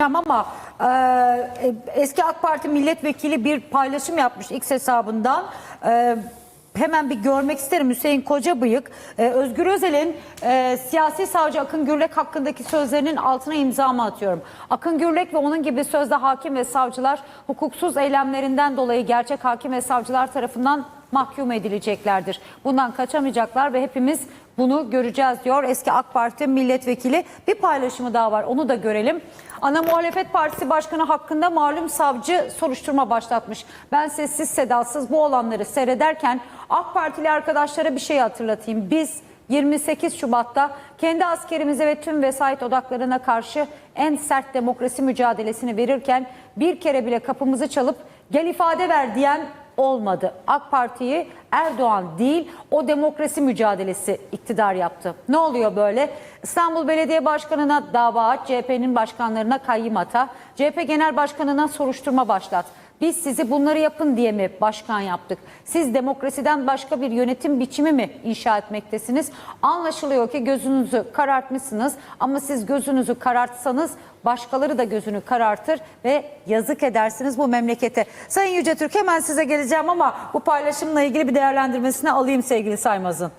ama e, eski AK Parti milletvekili bir paylaşım yapmış X hesabından. E, hemen bir görmek isterim Hüseyin Kocabıyık. E, Özgür Özel'in e, siyasi savcı Akın Gürlek hakkındaki sözlerinin altına imzamı atıyorum. Akın Gürlek ve onun gibi sözde hakim ve savcılar hukuksuz eylemlerinden dolayı gerçek hakim ve savcılar tarafından mahkum edileceklerdir. Bundan kaçamayacaklar ve hepimiz bunu göreceğiz diyor eski AK Parti milletvekili. Bir paylaşımı daha var onu da görelim. Ana Muhalefet Partisi Başkanı hakkında malum savcı soruşturma başlatmış. Ben sessiz sedasız bu olanları seyrederken AK Partili arkadaşlara bir şey hatırlatayım. Biz 28 Şubat'ta kendi askerimize ve tüm vesayet odaklarına karşı en sert demokrasi mücadelesini verirken bir kere bile kapımızı çalıp gel ifade ver diyen olmadı. AK Parti'yi Erdoğan değil o demokrasi mücadelesi iktidar yaptı. Ne oluyor böyle? İstanbul Belediye Başkanı'na dava aç, CHP'nin başkanlarına kayyım ata, CHP Genel Başkanı'na soruşturma başlat. Biz sizi bunları yapın diye mi başkan yaptık? Siz demokrasiden başka bir yönetim biçimi mi inşa etmektesiniz? Anlaşılıyor ki gözünüzü karartmışsınız ama siz gözünüzü karartsanız başkaları da gözünü karartır ve yazık edersiniz bu memlekete. Sayın Yüce Türk hemen size geleceğim ama bu paylaşımla ilgili bir değerlendirmesini alayım sevgili Saymaz'ın.